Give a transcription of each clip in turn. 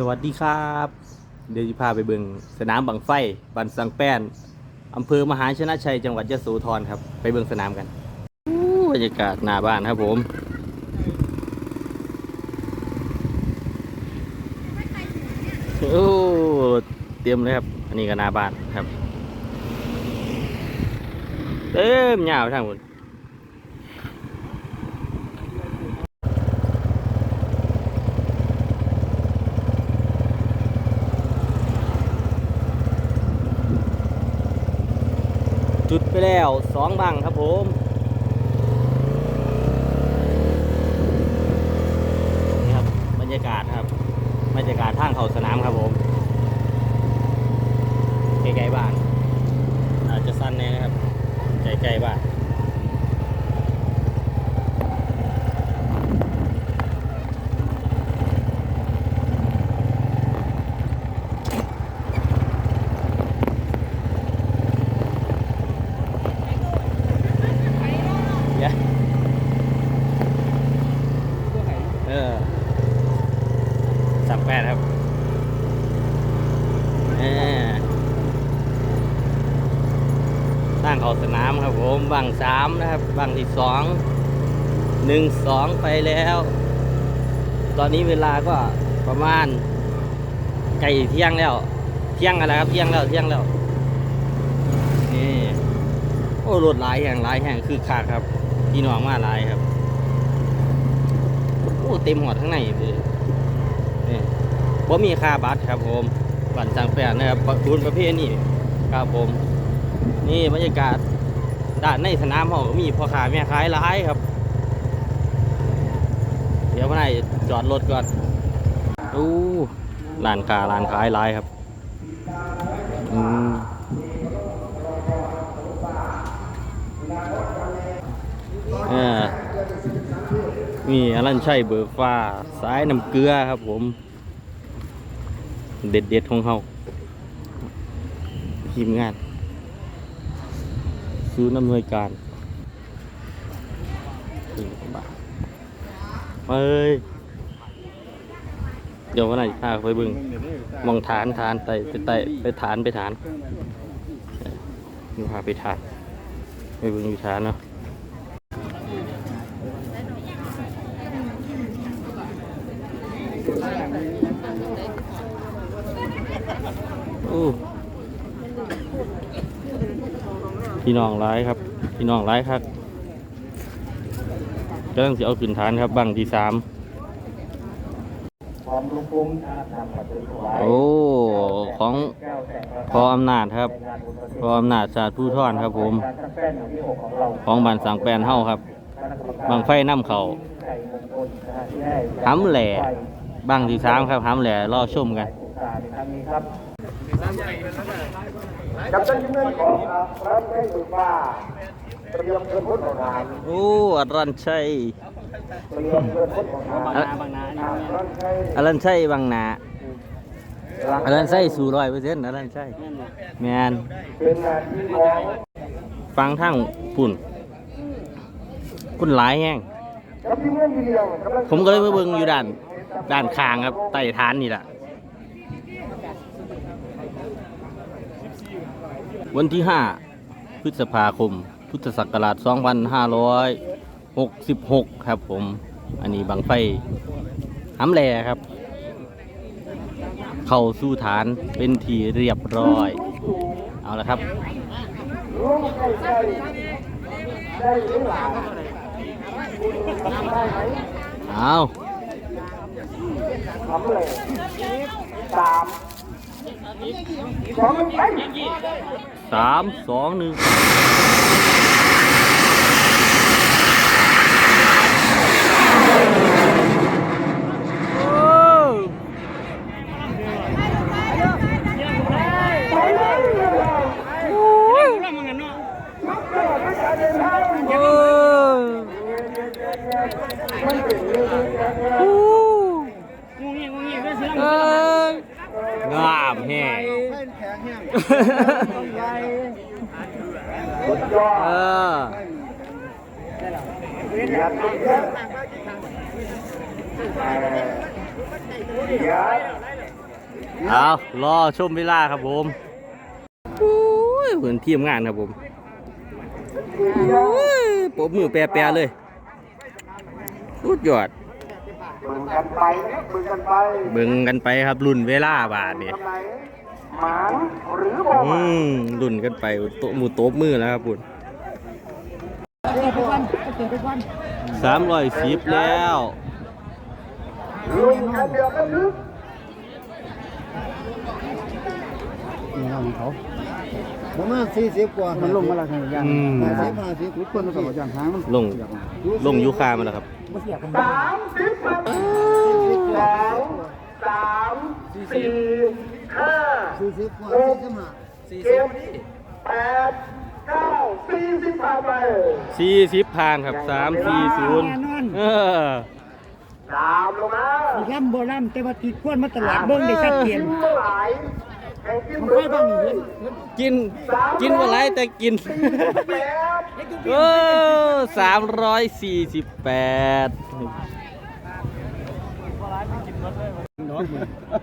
สวัสดีครับ เดี๋ยวจะพาไปเบิงสนามบังไฟบันสังแป้นอำเภอมหาชนะชัยจังหวัดยะโสธรครับ ไปเบิงสนามกันอู้บรรยากาศหน้าบ้านครับผมโอ้เตรียมเลยครับ อันนี้ก็หน้าบ้านครับ เต็มยาวทางหมด จุดไปแล้วสองบังครับผมนี่ครับบรรยากาศครับ บรรยากาศทางเขาสนามครับผมใกล้ๆบ้าน อาจจะสั้นแน่นะครับใกล้ๆบ้านเดี๋ยวเออสับแปดครับเออ สร้างเขาสนามครับผมบังสามนะครับบังที่สองหนึ่งสองไปแล้ว ตอนนี้เวลาก็ประมาณใกล้เที่ยงแล้ว เที่ยงอะไรครับเที่ยงแล้วเที่ยงแล้วนี่โอ้รถหลายแห่งหลายแห่งคือขาดครับพี่น้องมาหลายครับโอ้เต็มหอดข้างในเลยนี่ว่ามีค่าบัตรครับผมบัตรจางแปดนะครับบุญประเภทนี้ครับผม นี่บรรยากาศด้านในสนามเขาก็มีพ่อค้าแม่ขายหลายครับ เดี๋ยววันไหนจอดรถก่อนอู้ร้านค้าร้านขายหลายครับอืมเออนี่อลันชัยเบิกฟ้าสายน้ำเกลือครับผม เด็ดเด็ดของเขาทีมงาน ศูนย์อำนวยการถึงบาเฮ้ย เดี๋ยววันไหนพาไปบึงมองฐานฐานไปไปไปไปฐานไปฐานนี่พาไปฐานไปบึงอยู่ฐานเนาะโอ้ พี่น้องร้ายครับพี่น้องร้ายครับก็ต้องจะเอาขึ้นฐานครับบังที่สามโอ้ของพออำนาจครับ พออำนาจศาสตร์ผู้ทอนครับผม ของบ้านสังแปนเฮ้าครับคณะกรรมการบังไฟน้ำเขา่าห้ำแหล่บังที่สามครับห้ำแหล่รอชมกัน กาสในครั้งนี้ครับกับท่านที่เมื่อของครับรับให้สุดว่าเตรียมเงินพ้นของงานโอ้อรันชัยเตรียมเงินพ้นของงานอะรับให้อรันชัยบางนาหลังอรันชัยสู่ร้อยเปอร์เซ็นต์อรันชัยแมนเป็นงานที่ของฟังทั้งปุ่นคุณหลายแห้งกับที่เมื่อเดียวกำลังผมก็เลยมาเบิ่งอยู่ด้านด้านข้างครับใต้ฐานนี่แหละ วันที่ 5 พฤษภาคม พุทธศักราช 2566 ครับผม อันนี้บังไฟห้ำแหลครับ เข้าสู่ฐานเป็นทีเรียบร้อย เอาละครับร่วมใจใจได้หรือเปล่าทำได้ไหมเอาทำเลยสามสองหนึ่งไป สามสองหนึ่งงามแห้ยงสุดยอเอดอ อยากเป็นเพื่อนเอออากเอารอชมเวลาครับผมโอ้ยเหมือนทีมงานครับผมโอ้ยปมมือแปรๆเลยสุดยอด มึงกันไปมึงกันไปเบิ่งกันไปครับรุ่นเวลาบาทนี่ทำไหมาหรือบ่หอืมานมรุ่นกันไปโตะหมูโต๊บมือแล้วครับคุณสามร้อยสิบแล้วลุงกันเดียวกันลึก ประมาณสี่สิบกว่ามันลงมาแล้วครับย่างอืม ห้าสิบห้าสิบทุกคนก็ย่างหางมันลงลงยูคามาแล้วครับสามสิบสองสามสี่ห้าสี่สิบกว่าสี่สิบห้าเจ็ดแปดเก้าสี่สิบผ่านไปสี่สิบพานครับสามสี่ศูนย์เออตามลงมาล่ำโบล่ำแต่ว่าติดควรมาตลาดเบิ้งได้ชัดเจนเมื่อไหร่แข่งกิน มันเมื่ไฟอบ้างนี่เห็นกิน กินว่าไรแต่กินแปดเออสามร้อยสี่สิบแปด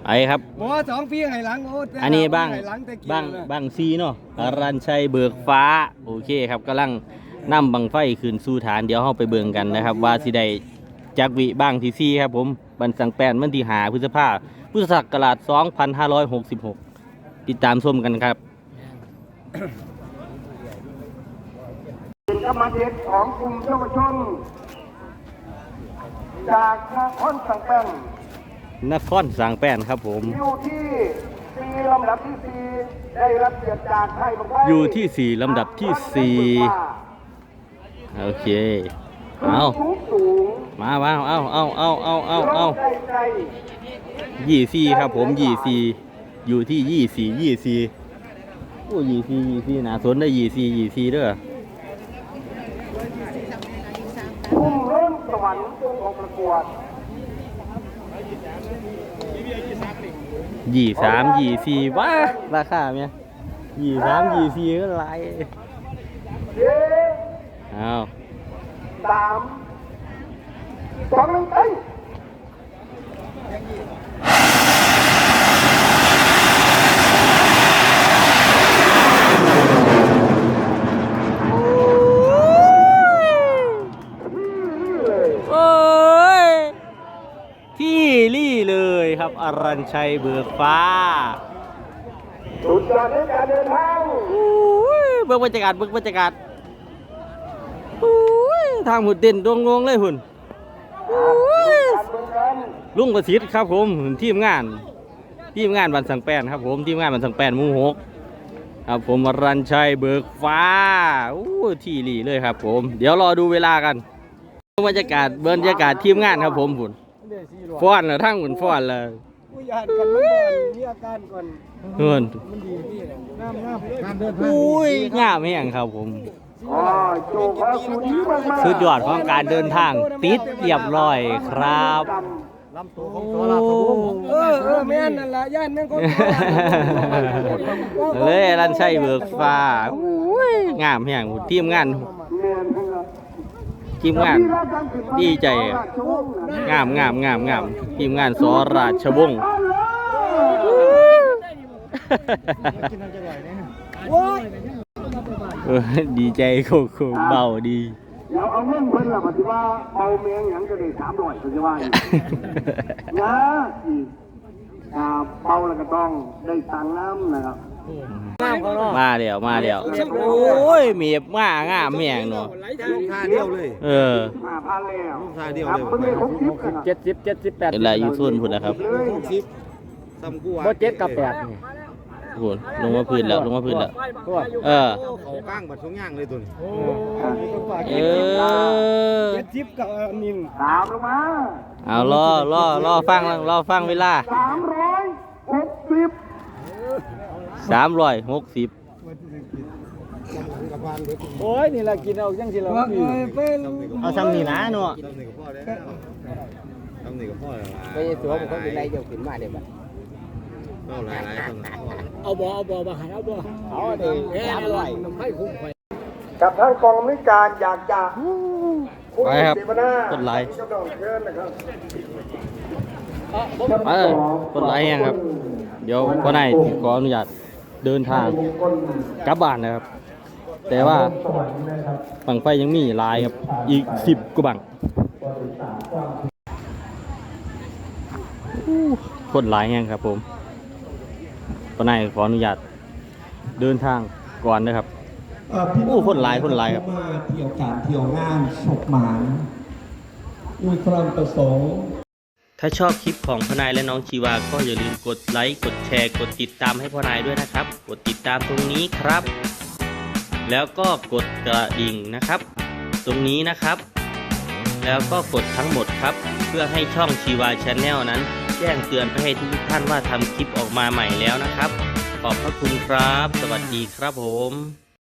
ไอ้ครับบ่สองปีให้หลังโอ้อันนี้บ้างให้หลังแต่กี้บ้างบ้างซีเนาะอรันชัยเบิกฟ้า โอเคครับกำลังนำบังไฟขึ้นสู่ฐานเดี๋ยวเราไปเบิ่งกันนะครับ ว่าสิได้จักวิบ้างที่ซีครับผมบันสังแปนมันที่หาพฤษภาพุทธศักราช2566 ติดตามชมกันครับเป็นกรรมเด็กของกลุ่มเยาวชนจากนครสังแป้งนครสังแป้นครับผม อยู่ที่สี่ลำดับที่สี่ได้รับเกียรติจากไทยบังไฟอยู่ที่สี่ลำดับที่สี่โอเคเอาสูงสูงมามาเอาเอาเอาเอาเอาเอาใจใจยี่สี่ครับผมยี่สี่ อยู่ที่ยี่สี่ยี่สี่โอ้ยี่สี่ยี่สี่นะสนได้ยี่สี่ยี่สี่เด้อพุ่มเริ่มสวรรค์จงออกประกวดยี่สามยี่สี่ว้าราคาเมียยี่สามยี่สี่ก็ไรเย้เอาสามสองหนึ่งเอ้ย โอ้ยที่รี่เลยครับ อรัญชัยเบิกฟ้าสุดยอดในการเดินทางอุ้ยเบิ่งบรรยากาศเบิ่งบรรยากาศอุ้ยทางหุ่นเด่นดวงงงเลยหุ่นอุ้ยการเมืองกันลุงประสิทธิ์ครับผมทีมงาน ทีมงานบันสังแปนครับผมทีมงานบันสังแปนหมู่หกครับผมอรัญชัยเบิกฟ้าอู้ที่รี่เลยครับผม เดี๋ยวรอดูเวลากันบรรยากาศบรรยากาศทีมงานครับผมหุ่นฟ้อนแล้วทั้งหุ่นฟ้อนเลย อุ้ยอ่านกันมันก่อนมีอาการก่อนเพื่อนมันดีนี่แหละน้ำน้ำการเดินทางอุ้ยงามแห้งครับผมอ๋อโจกพระคุณดีมากๆสุดยอดของการเดินทาง ติดเรียบร้อยครับลำตัวของตัวลาสวงเออเออแม่นนั่นล่ะย่านแม่นคนเลยรันชัยเบิกฟ้าอุ้ยงามแห้งทีมงานเมียนเพื่อน ทีมงานดีใจอะงามงามงามงามทีมงานสราชวงศ์โอ้ยเออดีใจโคโคเบาดีเดี๋ยวเอาเงินเพิ่นล่ะมาสิว่าเอาเมียงหยังก็ได้สามร้อยก็จะว่าอยู่นะอีกอ่าเป่าแล้วก็ต้องได้ตังค์น้ำนะครับ มาเดี๋ยวมาเดี๋ยวโอ้ยเมียบง่างามแม่งเนาะลูกค้าเดียวเลยเออห้าพันแล้วลูกค้าเดียวครับเลยเพิ่นได้หกสิบกันนะเจ็ดสิบเจ็ดสิบแปดเป็นไรอยู่ส่วนพุ่นนะครับเลยหกสิบซ้ำกูอะบ่เจ็ดกับแปดนี่พุ่นลงมาพื้นแล้วลงมาพื้นแล้วตัวเออเขาก้างบัดช่วงย่างเลยตัวนี้เออเจ็ดสิบกับอันนี้ตามลงมาเอารอรอรอฟังรอฟังเวลาสามร้อยหกสิบ สามร้อยหกสิบโอ้ยนี่ละกินเอาจังสิละเป็นเอาซ้ำนี่นะเนาะทำนี่กับพ่อแล้วทำนี่กับพ่อแล้วไปตัวมันก็เป็นไรเดี๋ยวขึ้นมาเดี๋ยวบัดเอาหลายหลายทำกับพ่อเอาบ่เอาบ่บ่หันเอาบ่เอาเด้สามร้อยน้ำไผ่คุ้มไปกับทางกองมิการอยากจะพูดไปครับเสวนาต้นไลน์กระโดดเชิญนะครับเออคนไรยังครับ เดี๋ยวก็นายสิขออนุญาต เดินทางกลับบ้านนะครับ แต่ว่าบังไฟยังมีหลายครับอีกสิบกว่าบังอู้คนหลายแห่งครับผมก็นายขออนุญาตเดินทางก่อนนะครับเอ่อพี่โอ้คนหลายคนหลายครับมาเที่ยวการเที่ยวงานฉกหมานมีความประสงค์ ถ้าชอบคลิปของพอนายและน้องชีวา ก็อย่าลืมกดไลค์กดแชร์ กดติดตามให้พอนายด้วยนะครับ กดติดตามตรงนี้ครับ แล้วก็กดกระดิ่งนะครับ ตรงนี้นะครับ แล้วก็กดทั้งหมดครับ เพื่อให้ช่องชีวาชาแนลนั้น แจ้งเตือนให้ทุกท่านว่าทำคลิปออกมาใหม่แล้วนะครับ ขอบพระคุณครับ สวัสดีครับผม